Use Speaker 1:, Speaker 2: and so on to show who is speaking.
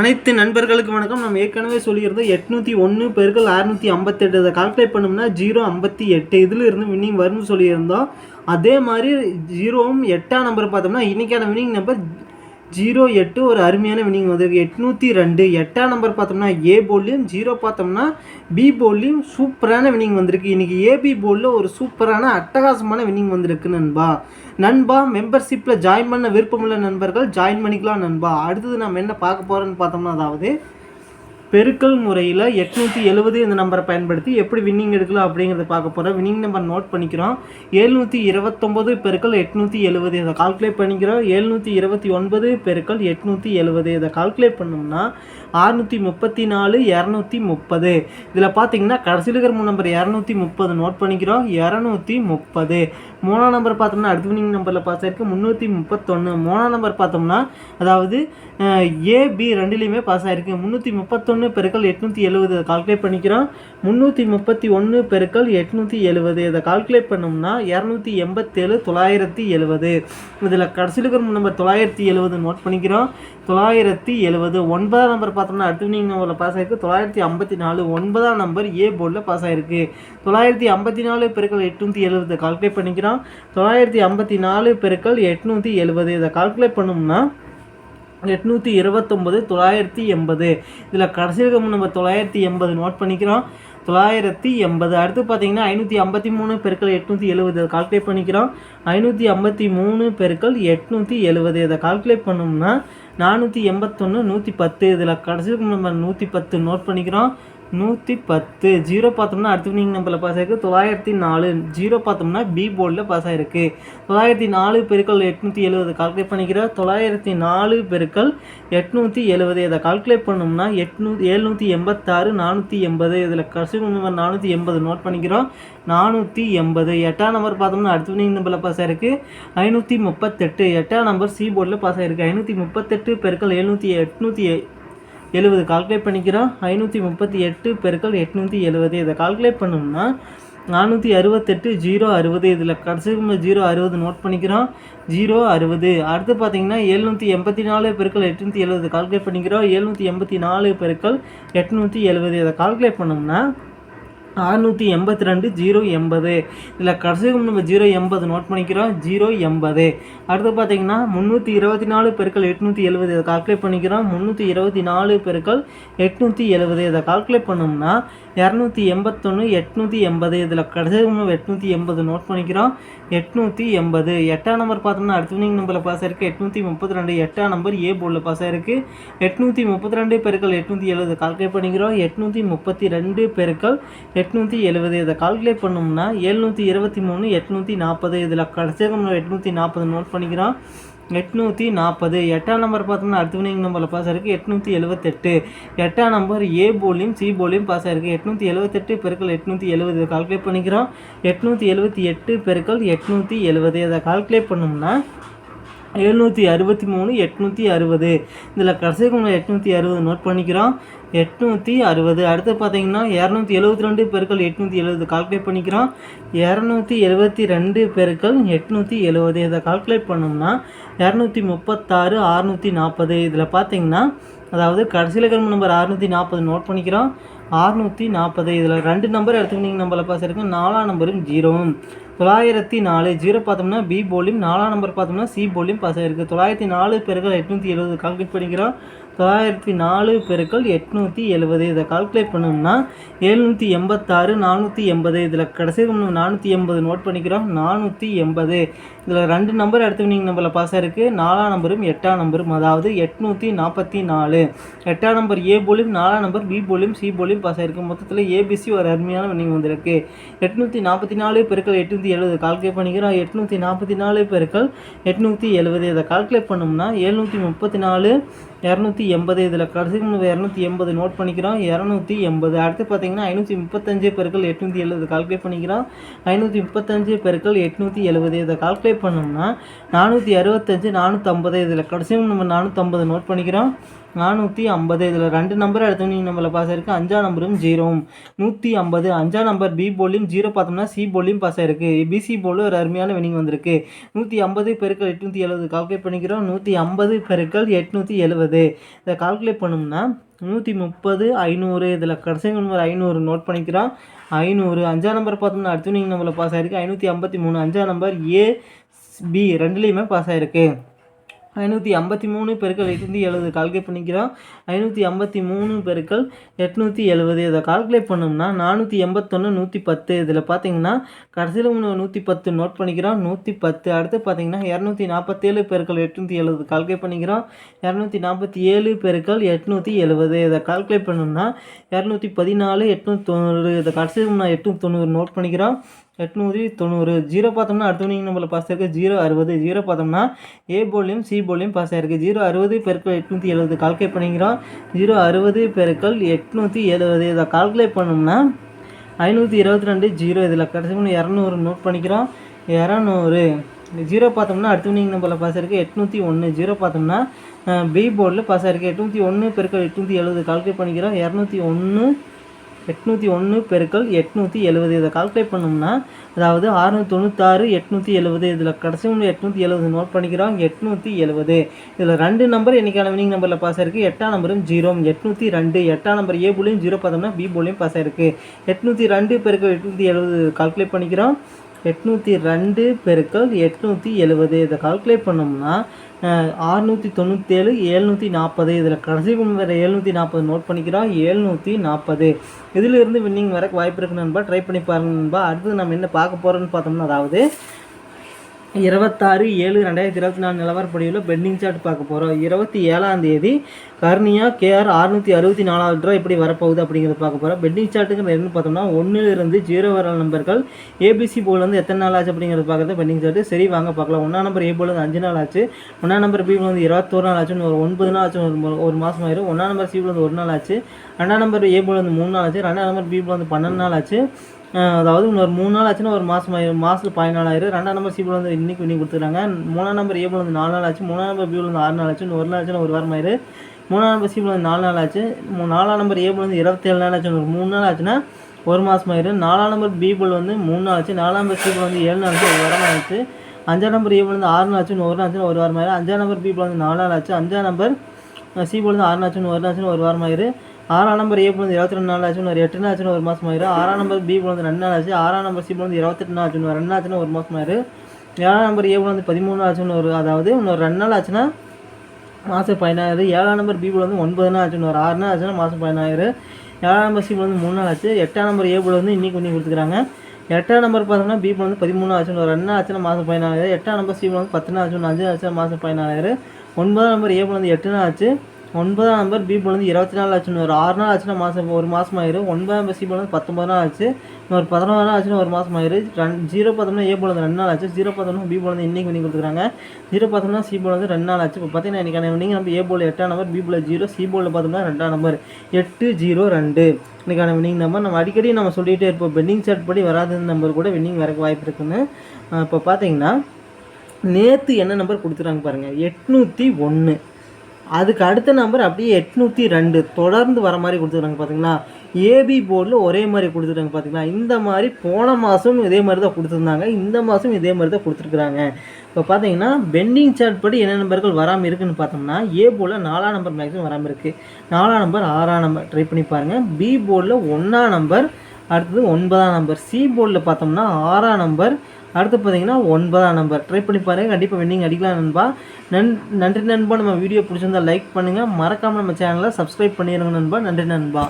Speaker 1: அனைத்து நண்பர்களுக்கு வணக்கம். நம்ம ஏற்கனவே சொல்லியிருந்தோம் எட்நூற்றி ஒன்று பெருக்கள் அறுநூற்றி ஐம்பத்தெட்டு. இதை கால்குலேட் பண்ணோம்னா ஜீரோ ஐம்பத்தி எட்டு. இதில் இருந்து வின்னிங் வரும்னு சொல்லியிருந்தோம். அதே மாதிரி ஜீரோவும் எட்டாம் நம்பர் பார்த்தோம்னா இன்றைக்கான வின்னிங் நம்பர் ஜீரோ எட்டு ஒரு அருமையான வினிங் வந்திருக்கு எட்நூற்றி ரெண்டு. எட்டாம் நம்பர் பார்த்தோம்னா ஏ போல்லையும் ஜீரோ பார்த்தோம்னா பி போல்லையும் சூப்பரான வினிங் வந்திருக்கு. இன்றைக்கி ஏபி போலில் ஒரு சூப்பரான அட்டகாசமான வினிங் வந்திருக்கு நண்பா. நண்பா மெம்பர்ஷிப்பில் ஜாயின் பண்ண விருப்பமுள்ள நண்பர்கள் ஜாயின் பண்ணிக்கலாம் நண்பா. அடுத்தது நம்ம என்ன பார்க்க போகிறோன்னு பார்த்தோம்னா அதாவது பெருக்கல் முறையில் எட்நூற்றி எழுபது இந்த நம்பரை பயன்படுத்தி எப்படி வின்னிங் எடுக்கலாம் அப்படிங்கிறத பார்க்க போகிறோம் வின்னிங் நம்பர் நோட் பண்ணிக்கிறோம். ஏழ்நூற்றி இருபத்தொம்போது பெருக்கல் எட்நூற்றி எழுபது இதை கால்குலேட் பண்ணிக்கிறோம். எழுநூற்றி இருபத்தி ஒன்பது பெருக்கல் எட்நூற்றி எழுபது இதை கால்குலேட் பண்ணோம்னா அறுநூற்றி முப்பத்தி நாலு இரநூத்தி முப்பது. இதில் பார்த்தீங்கன்னா கடைசியில் இருக்கிற மூணு நம்பர் இரநூத்தி முப்பது நோட் பண்ணிக்கிறோம். இரநூத்தி முப்பது. மூணாம் நம்பர் பார்த்தோம்னா அடுத்த வின்னிங் நம்பரில் பாஸ் ஆயிருக்கு முந்நூற்றி முப்பத்தொன்று மூணாம் நம்பர் பார்த்தோம்னா அதாவது ஏபி ரெண்டுலேயுமே பாஸ் ஆயிருக்கு. முந்நூற்றி முப்பத்தொன்று பெருக்கள் எட்நூற்றி எழுபது இதை கால்குலேட் பண்ணிக்கிறோம். முந்நூற்றி முப்பத்தி ஒன்று பெருக்கள் எட்நூற்றி எழுபது இதை கால்குலேட் பண்ணோம்னா இரநூத்தி எண்பத்தேழு தொள்ளாயிரத்தி எழுபது இதில் கடைசியில் இருக்கிற நம்பர் தொள்ளாயிரத்தி எழுபது நோட் பண்ணிக்கிறோம். தொள்ளாயிரத்தி எழுபது ஒன்பதாம் நம்பர் பார்த்தோம்னா அடுத்த வினிங் நம்பரில் பாஸ் ஆகிருக்கு தொள்ளாயிரத்தி ஐம்பத்தி நாலு. ஒன்பதாம் நம்பர் ஏ போர்டில் பாஸ் ஆகிருக்கு தொள்ளாயிரத்தி ஐம்பத்தி நாலு பெருக்கள் எட்நூற்றி எழுபது கால்குலேட் பண்ணிக்கிறோம். தொள்ளாயிரத்தி ஐம்பத்தி நாலு பெருக்கள் எட்நூற்றி எழுபது இதை கால்குலேட் பண்ணோம்னா எட்நூற்றி இருபத்தொம்பது தொள்ளாயிரத்தி எண்பது. இதில் கடைசி நம்ம தொள்ளாயிரத்தி எண்பது நோட் பண்ணிக்கிறோம். தொள்ளாயிரத்தி எண்பது. அடுத்து பார்த்தீங்கன்னா ஐநூற்றி ஐம்பத்தி மூணு பெருக்கள் எட்நூற்றி எழுபது அதை கால்குலேட் பண்ணிக்கிறோம். ஐநூற்றி ஐம்பத்தி மூணு பெருக்கள் எட்நூற்றி எழுபது இதை கால்குலேட் பண்ணோம்னா நானூற்றி எண்பத்தொன்று நூற்றி பத்து. இதில் கடைசி நம்ம நூற்றி பத்து நோட் பண்ணிக்கிறோம். நூற்றி பத்து. ஜீரோ பார்த்தோம்னா அடுத்த வினிங் நம்பரில் பாஸ் ஆயிருக்கு. தொள்ளாயிரத்தி நாலு. ஜீரோ பார்த்தோம்னா பி போர்டில் பாஸ் ஆயிருக்கு. தொள்ளாயிரத்தி நாலு பெருக்கள் எட்நூற்றி எழுபது கால்குலேட் பண்ணிக்கிறோம் தொள்ளாயிரத்தி நாலு பெருக்கள் எட்நூற்றி எழுபது இதை கால்குலேட் பண்ணோம்னா எட்நூ எழுநூற்றி எண்பத்தாறு நானூற்றி எண்பது. இதில் கடைசி நம்பர் நானூற்றி எண்பது நோட் பண்ணிக்கிறோம். நானூற்றி எண்பது. எட்டாம் நம்பர் பார்த்தோம்னா அடுத்த வினிங் நம்பரில் பாஸ் ஆயிருக்கு. ஐநூற்றி முப்பத்தெட்டு. எட்டாம் நம்பர் சி போர்டில் பாஸ் ஆயிருக்கு. ஐநூற்றி முப்பத்தெட்டு பெருக்கள் எழுநூற்றி எட்நூற்றி எழுபது கால்குலேட் பண்ணிக்கிறோம். ஐநூற்றி முப்பத்தி எட்டு பெருக்கள் எட்நூற்றி எழுபது இதை கால்குலேட் பண்ணோம்னா நானூற்றி அறுபத்தெட்டு ஜீரோ அறுபது. இதில் கடைசி ஜீரோ அறுபது நோட் பண்ணிக்கிறோம். ஜீரோ அறுபது. அடுத்து பார்த்தீங்கன்னா எழுநூற்றி எண்பத்தி நாலு பெருக்கள் எட்நூற்றி எழுபது கால்குலேட் பண்ணிக்கிறோம். எழுநூற்றி எண்பத்தி நாலு பெருக்கள் எட்நூற்றி எழுபது இதை கால்குலேட் பண்ணோம்னா அறுநூற்றி எண்பத்தி ரெண்டு ஜீரோ எண்பது. இதில் கடைசி நம்ம ஜீரோ எண்பது நோட் பண்ணிக்கிறோம். ஜீரோ எண்பது. அடுத்து பார்த்தீங்கன்னா முந்நூற்றி இருபத்தி நாலு பெருக்கள் எட்நூற்றி எழுபது. இதை கால்குலேட் பண்ணிக்கிறோம். முந்நூற்றி இருபத்தி நாலு பெருக்கள் எட்நூற்றி எழுபது. இதை கால்குலேட் பண்ணோம்னா இரநூத்தி எண்பத்தொன்று எட்நூற்றி எண்பது இதில் கடைசி எட்நூற்றி எண்பது நோட் பண்ணிக்கிறோம். எட்நூற்றி எண்பது எட்டாம் நம்பர் பார்த்தோம்னா அடுத்த வினிங் நம்பரில் பாஸ் ஆயிருக்கு. எட்நூற்றி முப்பத்தி ரெண்டு எட்டாம் நம்பர் ஏ போர்டில் பாஸ் ஆயிருக்கு. எட்நூற்றி முப்பத்தி ரெண்டு பெருக்கள் எட்நூற்றி எழுபது கால்குலேட் பண்ணிக்கிறோம். எட்நூற்றி முப்பத்தி ரெண்டு பெருக்கள் எட்நூற்றி எழுபது இதை கால்குலேட் பண்ணோம்னா எழுநூற்றி இருபத்தி மூணு எட்நூற்றி நாற்பது இதில் கடைசி எட்நூத்தி எட்நூற்றி நாற்பது நோட் பண்ணிக்கிறோம். எட்நூற்றி நாற்பது எட்டாம் நம்பர் பார்த்தோம்னா அடுத்த வினிங் நம்பரில் பாஸ் ஆயிருக்கு. எட்நூற்றி எழுபத்தெட்டு எட்டாம் நம்பர் ஏ போலியும் சி போலியும் பாஸ் ஆயிருக்கு. எட்நூற்றி எழுபத்தெட்டு பெருக்கள் எட்நூற்றி எழுபது கால்குலேட் பண்ணிக்கிறோம். எட்நூற்றி எழுபத்தி எட்டு பெருக்கள் எட்நூற்றி எழுபது அதை கால்குலேட் பண்ணோம்னா எழுநூற்றி அறுபத்தி மூணு எட்நூற்றி அறுபது. இதில் கடைசிக்கு எட்நூற்றி அறுபது நோட் பண்ணிக்கிறோம். எட்நூற்றி அறுபது. அடுத்து பார்த்தீங்கன்னா இரநூத்தி எழுபத்தி ரெண்டு பெருக்கள் எட்நூற்றி எழுபது கால்குலேட் பண்ணிக்கிறோம். இரநூத்தி எழுபத்தி ரெண்டு பெருக்கள் எட்நூற்றி எழுபது. இதை கால்குலேட் பண்ணோம்னா இரநூத்தி முப்பத்தாறு அறுநூற்றி நாற்பது. இதில் பார்த்தீங்கன்னா அதாவது கடைசியில் இருக்கிற நம்பர் அறுநூற்றி நாற்பது நோட் பண்ணிக்கிறோம். அறுநூற்றி நாற்பது. இதில் ரெண்டு நம்பர் எடுத்துக்கிட்டிங்க நம்மளை பாஸ் நாலாம் நம்பரும் ஜீரோவும் தொள்ளாயிரத்தி நாலு ஜீரோ பார்த்தோம்னா பி போலியும் நாலாம் நம்பர் பார்த்தோம்னா சி போலியும் பாஸ் ஆகிருக்கு தொள்ளாயிரத்தி நாலு பேர்கள் எட்நூற்றி எழுபது கால்குலேட் பண்ணிக்கிறோம் தொள்ளாயிரத்தி நாலு பெருக்கள் எட்நூற்றி எழுபது இதை கால்குலேட் பண்ணோம்னா எழுநூற்றி எண்பத்தாறு நானூற்றி எண்பது. இதில் கடைசி நானூற்றி எண்பது நோட் பண்ணிக்கிறோம். நானூற்றி எண்பது. இதில் ரெண்டு நம்பர் அடுத்த வினிங் நம்பரில் பாஸ் ஆயிருக்கு நாலாம் நம்பரும் எட்டாம் நம்பரும். அதாவது எட்நூற்றி நாற்பத்தி நாலு. எட்டாம் நம்பர் ஏ போலியும் நாலாம் நம்பர் பி போலியும் சி போலியும் பாஸ் ஆயிருக்கு மொத்தத்தில் ஏபிசி ஒரு அருமையான வினிங் வந்திருக்கு. எட்நூற்றி நாற்பத்தி நாலு பெருக்கள் எட்நூற்றி எழுபது கால்குலேட் பண்ணிக்கிறோம். எட்நூற்றி நாற்பத்தி நாலு பெருக்கள் எட்நூற்றி எழுபது இதை கால்குலேட் பண்ணோம்னா எழுநூற்றி முப்பத்தி நாலு இரநூத்தி எண்பது இதில் கடைசி இரநூத்தி எண்பது நோட் பண்ணிக்கிறோம். இரநூத்தி எண்பது. அடுத்து பார்த்தீங்கன்னா ஐநூற்றி முப்பத்தஞ்சு பெருக்கள் எட்நூற்றி எழுபது கால்குலேட் பண்ணிக்கிறோம். ஐநூற்றி முப்பத்தஞ்சு பெருக்கள் எட்நூற்றி எழுபது இதை கால்குலேட் பண்ணோம்னா நானூற்றி அறுபத்தஞ்சு நானூற்றம்பது இதில் கடைசியும் நம்ம நானூற்றம்பது நோட் பண்ணிக்கிறோம். நானூற்றி ஐம்பது. இதில் ரெண்டு நம்பர் எடுத்தவங்க நம்மள பாஸ் ஆயிருக்கு. அஞ்சாம் நம்பரும் ஜீரோவும் நூற்றி ஐம்பது. அஞ்சாம் நம்பர் பி போலையும் ஜீரோ பார்த்தோம்னா சி போலையும் பாஸ் ஆயிருக்கு. பிசி போலும் ஒரு அருமையான வினிங் வந்திருக்கு. நூற்றி ஐம்பது பெருக்கள் எட்நூற்றி எழுபது கால்குலேட் பண்ணிக்கிறோம். நூற்றி ஐம்பது பெருக்கள் எட்நூற்றி எழுபது இதை கால்குலேட் பண்ணோம்னா நூற்றி முப்பது ஐநூறு. இதில் கடைசி நம்பர் ஐநூறு நோட் பண்ணிக்கிறோம். ஐநூறு. அஞ்சாம் நம்பர் பார்த்தோம்னா அடுத்து நீங்கள் நம்மள பாஸ் ஆயிருக்கு. ஐநூற்றி ஐம்பத்தி மூணு. அஞ்சாம் நம்பர் ஏ பி ரெண்டுலேயுமே பாஸ் ஆயிருக்கு. ஐநூற்றி ஐம்பத்தி மூணு பெருக்கள் எட்நூற்றி எழுபது கால்குலேட் பண்ணிக்கிறோம். ஐநூற்றி ஐம்பத்தி மூணு பெருக்கள் எட்நூற்றி எழுபது. இதை கால்குலேட் பண்ணோம்னா நானூற்றி எண்பத்தொன்று நூற்றி பத்து. இதில் பார்த்தீங்கன்னா கடைசியில் நூற்றி பத்து நோட் பண்ணிக்கிறோம். நூற்றி பத்து. அடுத்து பார்த்தீங்கன்னா இரநூத்தி நாற்பத்தேழு பெருக்கள் எட்நூற்றி எழுபது கால்குலேட் பண்ணிக்கிறோம். இரநூத்தி நாற்பத்தி ஏழு பெருக்கள் எட்நூற்றி எழுபது. இதை கால்குலேட் பண்ணோம்னா இரநூத்தி பதினாலு எட்நூற்றி தொண்ணூறு இதை கடைசியில் நான் எட்நூற்றி தொண்ணூறு நோட் பண்ணிக்கிறோம். எட்நூற்றி தொண்ணூறு. ஜீரோ பார்த்தோம்னா அடுத்த நீங்கள் நம்மள பாஸ் ஆயிருக்கு. ஜீரோ அறுபது. ஜீரோ பார்த்தோம்னா ஏ போலையும் சி போலையும் பாஸ் ஆயிருக்கு. ஜீரோ அறுபது பெருக்கள் எட்நூற்றி எழுபது. கால்குலேட் பண்ணிக்கிறோம். ஜீரோ அறுபது பெருக்கள் எட்நூற்றி எழுபது. இதை கால்குலேட் பண்ணோம்னா ஐநூற்றி இருபத்தி ரெண்டு ஜீரோ. இதில் கடைசி மூணு இரநூறு நோட் பண்ணிக்கிறோம். இரநூறு. ஜீரோ பார்த்தோம்னா அடுத்த நீங்கள் நம்பரில் பாஸ் ஆயிருக்கு. எட்நூற்றி ஒன்று ஜீரோ பார்த்தோம்னா பி போர்டில் பாஸ் ஆயிருக்கு. எட்நூற்றி ஒன்று பெருக்கள் எட்நூற்றி எழுபது. கால்குலேட் பண்ணிக்கிறோம். இரநூத்தி ஒன்று எட்நூற்றி ஒன்று பெருக்கள் எட்நூற்றி எழுபது இதை கால்குலேட் பண்ணோம்னா அதாவது அறுநூற்றி தொண்ணூத்தாறு எட்நூற்றி எழுபது இதில் கடைசி ஒன்று எட்நூற்றி எழுபது நோட் பண்ணிக்கிறோம். எட்நூற்றி எழுபது இதில் ரெண்டு நம்பர் என்னைக்கான வினிங் நம்பரில் பாஸ் ஆயிருக்கு? எட்டாம் நம்பரும் ஜீரோ எட்நூற்றி ரெண்டு. எட்டாம் நம்பர் ஏ போலையும் ஜீரோ பார்த்தோம்னா பி போலையும் பாஸ் ஆயிருக்கு. எட்நூற்றி ரெண்டு பெருக்கள் எட்நூற்றி எழுபது கால்குலேட் பண்ணிக்கிறோம். எட்நூற்றி ரெண்டு பெருக்கள் எட்நூற்றி எழுபது இதை கால்குலேட் பண்ணோம்னா ஆறுநூற்றி தொண்ணூற்றேழு ஏழ்நூற்றி நாற்பது. இதில் கடைசி வேறு ஏழ்நூற்றி நாற்பது நோட் பண்ணிக்கிறோம். ஏழ்நூற்றி நாற்பது. இதிலிருந்து வின்னிங் வரக்கு வாய்ப்பு இருக்கு நண்பா. ட்ரை பண்ணி பாருங்க நண்பா. அடுத்து நம்ம என்ன பார்க்க போகிறோன்னு பார்த்தோம்னா அதாவது இருபத்தாறு ஏழு ரெண்டாயிரத்தி இருபத்தி நாலு நிலவரப்படியில் பெண்டிங் சார்ட் பார்க்க போகிறோம் இருபத்தி ஏழாம் தேதி கர்னியா கேஆர் அறுநூற்றி அறுபத்தி நாலாவது ரூபா எப்படி வரப்போகுது அப்படிங்கிறத பார்க்க போகிறோம் பெட்டிங் சார்ட்டுக்கு என்னன்னு பார்த்தோம்னா ஒன்றிலிருந்து ஜீரோ வர நம்பர்கள் ஏபிசி போல் வந்து எத்தனை நாள் ஆச்சு அப்படிங்கிறத பார்க்குறது பெண்டிங் சார்ட்டு சரி வாங்க பார்க்கலாம். ஒன்றா நம்பர் ஏ போல் வந்து அஞ்சு நாள் ஆச்சு. ஒன்றாம் நம்பர் பி வந்து இருபத்தோரு நாள் ஆச்சு ஒரு ஒன்பது நாள் ஆச்சு ஒரு ஒரு மாதம் ஆயிரும். ஒன்றாம் நம்பர் சி வந்து ஒரு நாள் ஆச்சு. ரெண்டாம் நம்பர் ஏ போல் வந்து மூணு நாள் ஆச்சு. ரெண்டாம் நம்பர் பி வந்து பன்னெண்டு நாள் ஆச்சு. அதாவது இன்னொரு மூணு நாள் ஆச்சுன்னா ஒரு மாதம் ஆயிரும். மாதத்தில் பதினாலாயிரம் ரெண்டாம் நம்பர் சிபிள் வந்து இன்னைக்கு இன்னைக்கு கொடுத்துருக்காங்க. மூணாம் நம்பர் ஏபிள் வந்து நாலு நாள் ஆச்சு. மூணாம் நம்பர் பிபிள் வந்து ஆறு நாள் ஆச்சு. இன்னும் ஒரு நாள் ஆச்சுன்னா ஒரு வாரம் ஆயிரு மூணாம் நம்பர் சி வந்து நாலு நாள் ஆச்சு நாலாம் நம்பர் ஏ வந்து இருபத்தேழு நாள் ஆச்சு ஒரு மூணு நாள் ஆச்சுன்னா ஒரு மாதம் ஆயிரு நாலாம் நம்பர் பி பிள்ளை வந்து மூணு நாள் ஆச்சு நாலாம் நம்பர் சி வந்து ஏழு நாள் ஆச்சு ஒரு வாரம் ஆச்சு அஞ்சாம் நம்பர் ஏ வந்து ஆறு நாள் ஆச்சு ஒரு நாள் ஆச்சு ஒரு வாரம் ஆயிரும் அஞ்சாம் நம்பர் பி வந்து நாலு நாள் ஆச்சு அஞ்சாம் நம்பர் சி வந்து ஆறு நாள் ஆச்சுன்னு ஒரு நாள் ஆச்சுன்னு ஒரு வாரம் ஆயிரும் ஆறாம் நம்பர் ஏ வந்து இருபத்தி ரெண்டு நாள் ஆச்சுன்னு ஒரு எட்டு நாள் ஆச்சுன்னு ஒரு மாதம் ஆயிரும் ஆறாம் நம்பர் பி வந்து ரெண்டு நாள் ஆச்சு ஆறாம் நம்பர் சி வந்து இருபத்தெட்டு நாள் ஆச்சுன்னு ரெண்டு நாள் ஆச்சுன்னு ஒரு மாதம் ஆயிரும் ஏழாம் நம்பர் ஏ வந்து பதிமூணு நாள் ஆச்சுன்னு ஒரு அதாவது இன்னொரு ரெண்டு நாள் ஆச்சுன்னா மாதம் பதினாயிரம். ஏழாம் நம்பர் பீபிள் வந்து ஒன்பது நாள் ஆச்சுன்னு ஒரு ஆறு நாள் ஆச்சுன்னா மாதம் பதினாயிரம். ஏழாம் நம்பர் சி வந்து மூணு நாள் ஆச்சு. எட்டாம் நம்பர் ஏபிள் வந்து இன்னைக்கு கொஞ்சம் கொடுத்துக்கிறாங்க. எட்டாம் நம்பர் பார்த்தோம்னா பீபிள் வந்து பதிமூணு ஆச்சுன்னு ஒரு ரெண்டு ஆச்சுன்னா மாதம் பதினாலாயிரம் எட்டாம் நம்பர் சிபிள் வந்து பத்து நாள் ஆச்சுன்னு அஞ்சு ஆச்சுன்னா மாதம் பதினாலாயிரம் ஒன்பதாம் நம்பர் ஏபிள் வந்து எட்டு நாள் ஆச்சு. ஒன்பதாம் நம்பர் பி வந்து இருபத்தி நாலு ஆச்சுன்னு ஒரு ஆறு நாள் ஆச்சுன்னா மாதம் ஒரு மாதம் ஆயிரும். ஒன்பதாம் நம்பர் சி வந்து பத்தொம்பது நாள் ஆச்சு. ஒரு பதினோரு நாள் ஆச்சுன்னா ஒரு மாதம் ஆயிரு ரெண்டு ஜீரோ பார்த்தோம்னா ஏ வந்து ரெண்டு நாள் ஆச்சு. ஜீரோ பார்த்தோம்னா பி வந்து இன்னைக்கு பண்ணி கொடுத்துருக்காங்க. ஜீரோ பார்த்தோம்னா சி போல வந்து ரெண்டு நாள் ஆச்சு. இப்போ பார்த்தீங்கன்னா இன்றைக்கான வினிங் நம்ம ஏ போல எட்டாம் நம்பர் பி போல ஜீரோ சி போலில் பார்த்தோம்னா ரெண்டாம் நம்பர் எட்டு ஜீரோ ரெண்டு. இன்றைக்கான வின்னிங் நம்பர் நம்ம அடிக்கடி நம்ம சொல்லிகிட்டே இருப்போம். பெண்டிங் சார்ட் படி வராத நம்பர் கூட வின்னிங் வரக்கு வாய்ப்பு இருக்குன்னு. இப்போ பார்த்தீங்கன்னா நேற்று என்ன நம்பர் கொடுத்துருக்காங்க பாருங்கள் எட்நூற்றி ஒன்று அதுக்கு அடுத்த நம்பர் அப்படியே எட்நூற்றி ரெண்டு. தொடர்ந்து வர மாதிரி கொடுத்துருக்காங்க பார்த்தீங்களா ஏபி போர்டில் ஒரே மாதிரி கொடுத்துருக்காங்க பார்த்தீங்களா இந்த மாதிரி போன மாதம் இதே மாதிரி தான் கொடுத்துருந்தாங்க. இந்த மாதம் இதே மாதிரி தான் கொடுத்துருக்குறாங்க. இப்போ பார்த்தீங்கன்னா பெண்டிங் சார்ட் படி என்ன நம்பர்கள் வராமல் இருக்குன்னு பார்த்தோம்னா ஏ போர்டில் நாலாம் நம்பர் மேக்ஸிமம் வராமல் இருக்குது நாலாம் நம்பர் ஆறாம் நம்பர் ட்ரை பண்ணி பாருங்கள் பி போர்டில் ஒன்றாம் நம்பர் அடுத்தது ஒன்பதாம் நம்பர் சி போர்டில் பார்த்தோம்னா ஆறாம் நம்பர் அடுத்து பார்த்தீங்கன்னா ஒன்பதாம் நம்பர் ட்ரை பண்ணி பாருங்கள் கண்டிப்பாக வின்னிங் அடிக்கலாம் நண்பா. நன் நன்றி நண்பா. நம்ம வீடியோ பிடிச்சிருந்தா லைக் பண்ணுங்கள் மறக்காமல் நம்ம சேனலை சப்ஸ்கிரைப் பண்ணிடுங்க நண்பா. நன்றி நண்பா.